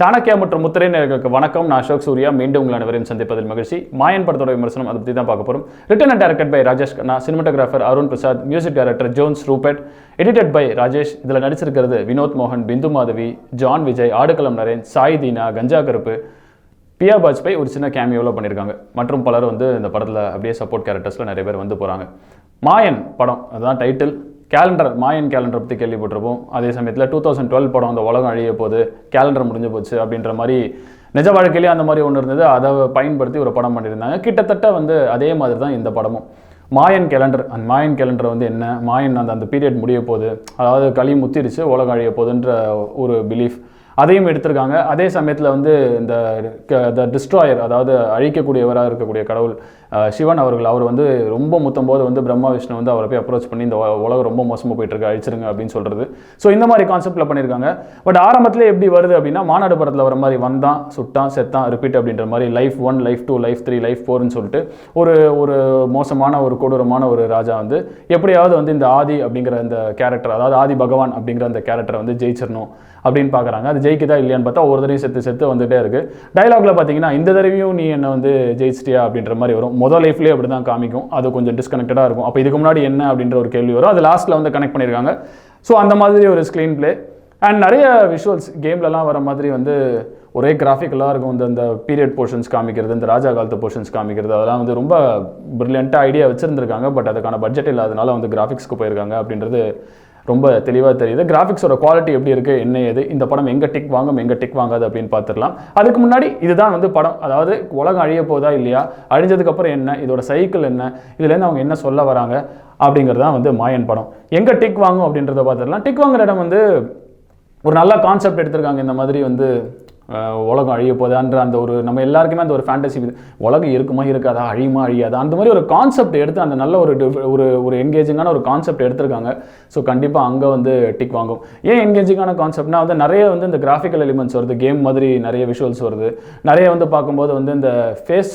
சாணக்கியா மற்றும் முத்திரை நேர்களுக்கு வணக்கம். நான் அசோக் சூர்யா. மீண்டும் உங்கள் அனைவரையும் சந்திப்பதில் மகிழ்ச்சி. மாயன் படத்தோட விமர்சனம் அதை பற்றி தான் பார்க்க போகிறோம் written and directed by Rajesh Kanna cinematographer Arun Prasad music director Jones Rupert edited by Rajesh இதில் நடிச்சிருக்கிறது வினோத் மோகன் பிந்து மாதவி ஜான் விஜய் ஆடுகளம் நரேன் சாய் தீனா கஞ்சா கருப்பு. பியா பாஜ்பாய் ஒரு சின்ன கேமியோவில் பண்ணியிருக்காங்க மற்றும் பலர் வந்து இந்த படத்தில் அப்படியே சப்போர்ட் கேரக்டர்ஸில் நிறைய பேர் வந்து போகிறாங்க மாயன் படம். அதுதான் டைட்டில் கேலண்டர் மாயன் கேலண்டர் பற்றி கேள்விப்பட்டிருப்போம். அதே சமயத்தில் டூ தௌசண்ட் டுவெல் படம் அந்த உலகம் அழிய போது கேலண்டர் முடிஞ்சு போச்சு அப்படின்ற மாதிரி நிஜ வாழ்க்கையிலேயே அந்த மாதிரி ஒன்று இருந்தது. அதை பயன்படுத்தி ஒரு படம் பண்ணியிருந்தாங்க. கிட்டத்தட்ட வந்து அதே மாதிரி தான் இந்த படமும். மாயன் கேலண்டர் அந்த மாயன் கேலண்டர் வந்து என்ன? மாயன் அந்த அந்த பீரியட் முடிய போகுது. அதாவது களி முத்திருச்சு உலகம் அழிய போகுதுன்ற ஒரு பிலீஃப் அதையும் எடுத்திருக்காங்க. அதே சமயத்தில் வந்து இந்த த டிஸ்ட்ராயர் அதாவது அழிக்கக்கூடியவராக இருக்கக்கூடிய கடவுள் சிவன் அவர்கள் அவர் வந்து ரொம்ப முத்தும் போது வந்து பிரம்மா விஷ்ணு வந்து அவரை போய் அப்ரோச் பண்ணி இந்த உலகம் ரொம்ப மோசமாக போயிட்டு இருக்கு அழிச்சிருங்க அப்படின்னு சொல்கிறது ஸோ இந்த மாதிரி கான்செப்டில் பண்ணியிருக்காங்க. பட் ஆரம்பத்திலே எப்படி வருது அப்படின்னா மாநாடு படத்தில் வர மாதிரி வந்தான் சுட்டான் செத்தான் ரிப்பீட் அப்படின்ற மாதிரி life one life two life three life ஃபோர்னு சொல்லிட்டு ஒரு ஒரு மோசமான ஒரு கொடூரமான ஒரு ராஜா வந்து எப்படியாவது வந்து இந்த ஆதி அப்படிங்கிற அந்த கேரக்டர் அதாவது ஆதி பகவான் அப்படிங்கிற அந்த கேரக்டரை வந்து ஜெயிச்சிடணும் அப்படின்னு பார்க்குறாங்க அது ஜெயிக்குதா இல்லையான்னு பார்த்தா ஒரு தடவையும் செத்து செத்து வந்துகிட்டே இருக்குது டைலாக்ல பார்த்தீங்கன்னா இந்த தடவையும் நீ என்ன வந்து ஜெயிச்சிட்டியா அப்படின்ற மாதிரி வரும். மொதல் லைஃப்லேயே அப்படி தான் காமிக்கும். அது கொஞ்சம் டிஸ்கனெக்டடாக இருக்கும். அப்போ இதுக்கு முன்னாடி என்ன அப்படின்ற ஒரு கேள்வி வரும். அது லாஸ்ட்டில் வந்து கனெக்ட் பண்ணியிருக்காங்க. ஸோ அந்த மாதிரி ஒரு ஸ்க்ரீன் பிளே அண்ட் நிறைய விஷுவல்ஸ் கேம்லலாம் வர மாதிரி வந்து ஒரே கிராஃபிக்கலாக இருக்கும். இந்த இந்த பீரியட் போர்ஷன்ஸ் காமிக்கிறது இந்த ராஜா காலத்து போர்ஷன்ஸ் காமிக்கிறது. அதெல்லாம் வந்து ரொம்ப ப்ரில்லியண்ட்டாக ஐடியா வச்சுருந்துருக்காங்க. பட் அதுக்கான பட்ஜெட் இல்லாதனால வந்து கிராஃபிக்ஸ்க்கு போயிருக்காங்க அப்படின்றது ரொம்ப தெளிவாக தெரியுது. கிராஃபிக்ஸோட குவாலிட்டி எப்படி இருக்குது என்ன ஏது? இந்த படம் எங்கே டிக் வாங்கும் எங்கே டிக் வாங்காது அப்படின்னு பார்த்துடலாம். அதுக்கு முன்னாடி இதுதான் வந்து படம். அதாவது உலகம் அழிய போதா இல்லையா? அழிஞ்சதுக்கப்புறம் என்ன? இதோட சைக்கிள் என்ன? இதுலேருந்து அவங்க என்ன சொல்ல வராங்க? அப்படிங்கிறது தான் வந்து மாயன் படம். எங்கே டிக் வாங்கும் அப்படின்றத பார்த்துடலாம். டிக் வாங்குற இடம் வந்து ஒரு நல்ல கான்செப்ட் எடுத்திருக்காங்க. இந்த மாதிரி வந்து உலகம் அழிய போதான்ற அந்த ஒரு நம்ம எல்லாருக்குமே அந்த ஒரு ஃபேண்டசி உலகம் இருக்குமா இருக்காதா? அழியுமா அழியாதா? அந்த மாதிரி ஒரு கான்செப்ட் எடுத்து அந்த நல்ல ஒரு ஒரு ஒரு என்கேஜிங்கான ஒரு கான்செப்ட் எடுத்திருக்காங்க. ஸோ கண்டிப்பாக அங்கே வந்து டிக் வாங்கும். ஏன் என்கேஜிங்கான கான்செப்ட்னா வந்து நிறைய வந்து இந்த கிராஃபிக்கல் எலிமெண்ட்ஸ் வருது. கேம் மாதிரி நிறைய விஷுவல்ஸ் வருது. நிறைய வந்து பார்க்கும்போது வந்து இந்த ஃபேஸ்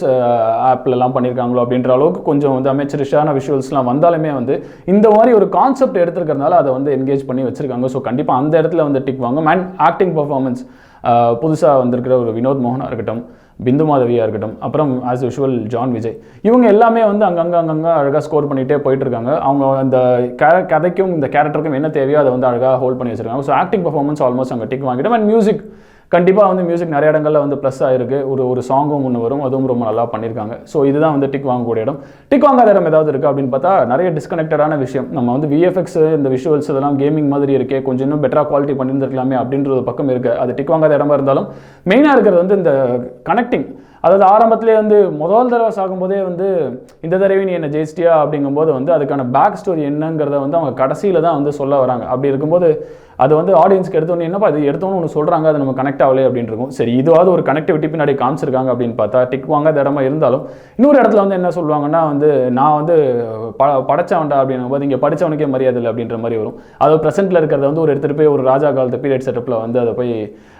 ஆப்லலாம் பண்ணியிருக்காங்களோ அப்படின்ற அளவுக்கு கொஞ்சம் வந்து அமைச்சரிஷான விஷுவல்ஸ்லாம் வந்தாலுமே வந்து இந்த மாதிரி ஒரு கான்செப்ட் எடுத்திருக்கிறதுனால அதை வந்து என்கேஜ் பண்ணி வச்சுருக்காங்க. ஸோ கண்டிப்பாக அந்த இடத்துல வந்து டிக் வாங்கும். அண்ட் ஆக்டிங் பர்ஃபார்மன்ஸ் புதுசாக வந்திருக்கிற ஒரு வினோத் மோகனாக இருக்கட்டும் பிந்து மாதவியாக இருக்கட்டும் அப்புறம் ஆஸ் யூஷுவல் ஜான் விஜய். இவங்க எல்லாமே வந்து அங்கங்கே அங்கங்கே அழகாக ஸ்கோர் பண்ணிகிட்டே போயிட்டு இருக்காங்க அவங்க அந்த கேர- கதைக்கும் இந்த கேரக்டருக்கும் என்ன தேவையோ அதை வந்து அழகாக ஹோல்ட் பண்ணி வச்சிருக்காங்க. ஸோ ஆக்டிங் பர்ஃபார்மன்ஸ் ஆல்மோஸ்ட் அங்கே டிக் வாங்கிட்டோம் அண்ட் மியூசிக் கண்டிப்பாக வந்து மியூசிக் நிறைய இடங்களில் வந்து ப்ளஸ் ஆயிருக்கு. ஒரு ஒரு சாங்கும் ஒன்று வரும். அதுவும் ரொம்ப நல்லா பண்ணியிருக்காங்க ஸோ இதுதான் வந்து டிக் வாங்கக்கூடிய இடம். டிக் வாங்காத இடம் ஏதாவது இருக்குது அப்படின்னு பார்த்தா நிறைய டிஸ்கனெக்டடான விஷயம். நம்ம வந்து விஎஃப்எக்ஸ் இந்த விஷுவல்ஸ் இதெல்லாம் கேமிங் மாதிரி இருக்கே கொஞ்சம் இன்னும் பெட்டராக குவாலிட்டி பண்ணியிருந்திருக்கலாமே அப்படின்ற ஒரு பக்கம் இருக்குது அது டிக் வாங்காத இடமா இருந்தாலும் மெயினாக இருக்கிறது வந்து இந்த கனெக்டிங் அதாவது ஆரம்பத்திலே வந்து முதல் தடவை சாகும்போதே வந்து இந்த தடவை நீ என்ன ஜெயிச்சிட்டியா அப்படிங்கும்போது வந்து அதுக்கான பேக் ஸ்டோரி என்னங்கிறத வந்து அவங்க கடைசியில் தான் வந்து சொல்ல வராங்க. அப்படி இருக்கும்போது அது வந்து ஆடியன்ஸ்க்கு எடுத்தோன்னு என்னப்பா அது எடுத்தோன்னு ஒன்று சொல்கிறாங்க அது நம்ம கனெக்ட் ஆகலை அப்படின்னு இருக்கும். சரி இதுவாவது ஒரு கனெக்டிவிட்டி பின்னாடி காமிச்சிருக்காங்க அப்படின்னு பார்த்தா டிக் வாங்காத இடமா இருந்தாலும் இன்னொரு இடத்துல வந்து என்ன சொல்லுவாங்கன்னா வந்து நான் வந்து ப படைச்சவன்டா அப்படின்னும் போது இங்கே படித்தவனுக்கே மரியாதை இல்லை அப்படின்ற மாதிரி வரும். அது ப்ரெசென்ட்டில் இருக்கிறத வந்து ஒரு எடுத்துகிட்டு போய் ஒரு ராஜா காலத்து பீரியட் செட்டப்பில் வந்து அதை போய்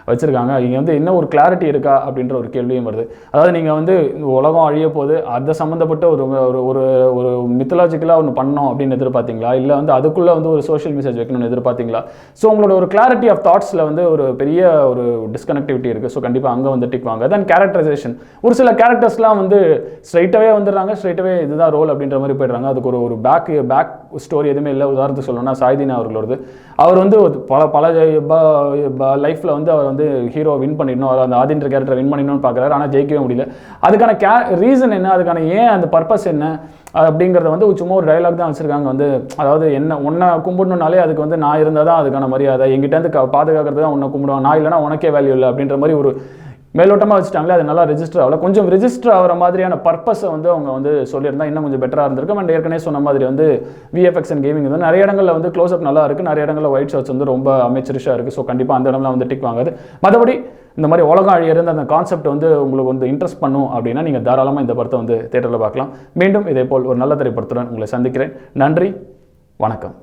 வச்சுருக்காங்க. இங்கே வந்து என்ன ஒரு கிளாரிட்டி இருக்கா அப்படின்ற ஒரு கேள்வியும் வருது. அதாவது நீங்கள் வந்து உலகம் அழிய போது அதை சம்மந்தப்பட்ட ஒரு ஒரு ஒரு ஒரு மித்தலாஜிக்கலாக ஒன்று பண்ணோம் அப்படின்னு எதிர்பார்த்தீங்களா? இல்லை வந்து அதுக்குள்ளே வந்து ஒரு சோஷியல் மெசேஜ் வைக்கணும்னு எதிர்பார்த்தீங்களா? ஸோ ஸோ உங்களோட ஒரு கிளாரிட்டி ஆஃப் தாட்ஸில் வந்து ஒரு பெரிய ஒரு டிஸ்கனெக்டிவிட்டி இருக்குது ஸோ கண்டிப்பாக அங்கே வந்து டிக் வாங்க. தென் கேரக்டரைசேஷன் ஒரு சில கேரக்டர்ஸ்லாம் வந்து ஸ்ட்ரைட்டாகவே வந்துடுறாங்க. ஸ்ட்ரைட்டாகவே இதுதான் ரோல் அப்படின்ற மாதிரி போயிடுறாங்க. அதுக்கு ஒரு ஒரு பேக் பேக் ஸ்டோரி எதுவுமே இல்லை. உதாரணத்துக்கு சொல்லணும்னா சாய்தீனா அவர்களோடது. அவர் வந்து பல பல லைஃப்பில் வந்து அவர் வந்து ஹீரோ வின் பண்ணிடணும். அவர் அந்த ஆதின்ற கேரக்டரை வின் பண்ணிடணும்னு பார்க்குறாரு. ஆனால் ஜெயிக்கவே முடியல. அதுக்கான கே ரீசன் என்ன? அதுக்கான ஏன் அந்த பர்பஸ் என்ன? அப்படிங்கிறத வந்து சும்மா ஒரு டைலாக் தான் வச்சுருக்காங்க. வந்து அதாவது என்ன உன்னை கும்பிடணுனாலே அதுக்கு வந்து நான் இருந்தால் தான் அதுக்கான மரியாதை. எங்கிட்டேருந்து க- பாதுகாக்கிறது தான் உன்னை கும்பிடுவான் நான் இல்லைனா உனக்கே வேல்யூ இல்லை அப்படின்ற மாதிரி ஒரு மேலோட்டமாக வச்சுட்டாங்களே அது நல்லா ரெஜிஸ்டர் ஆகல. கொஞ்சம் ரெஜிஸ்டர் ஆகிற மாதிரியான பர்பஸை வந்து அவங்க வந்து சொல்லியிருந்தா இன்னும் கொஞ்சம் பெட்டராக இருந்திருக்கும். அண்ட் ஏற்கனவே சொன்ன மாதிரி வந்து விஎஃப்எக்ஸ் அண்ட் கேமிங் வந்து நிறைய இடங்களில் வந்து க்ளோஸ்அப் நல்லா இருக்குது நிறைய இடங்களில் ஒயிட் ஷாட்ஸ் வந்து ரொம்ப அமைச்சரிஷாக இருக்குது ஸோ கண்டிப்பாக அந்த இடம்லாம் வந்து டிக் வாங்காது. மற்றபடி இந்த மாதிரி உலகம் அழியிருந்து அந்த கான்செப்ட் வந்து உங்களுக்கு வந்து இன்ட்ரெஸ்ட் பண்ணும் அப்படின்னா நீங்கள் தாராளமாக இந்த படத்தை வந்து தேட்டரில் பார்க்கலாம். மீண்டும் இதே போல் ஒரு நல்ல திரைப்படத்துடன் உங்களை சந்திக்கிறேன். நன்றி. வணக்கம்.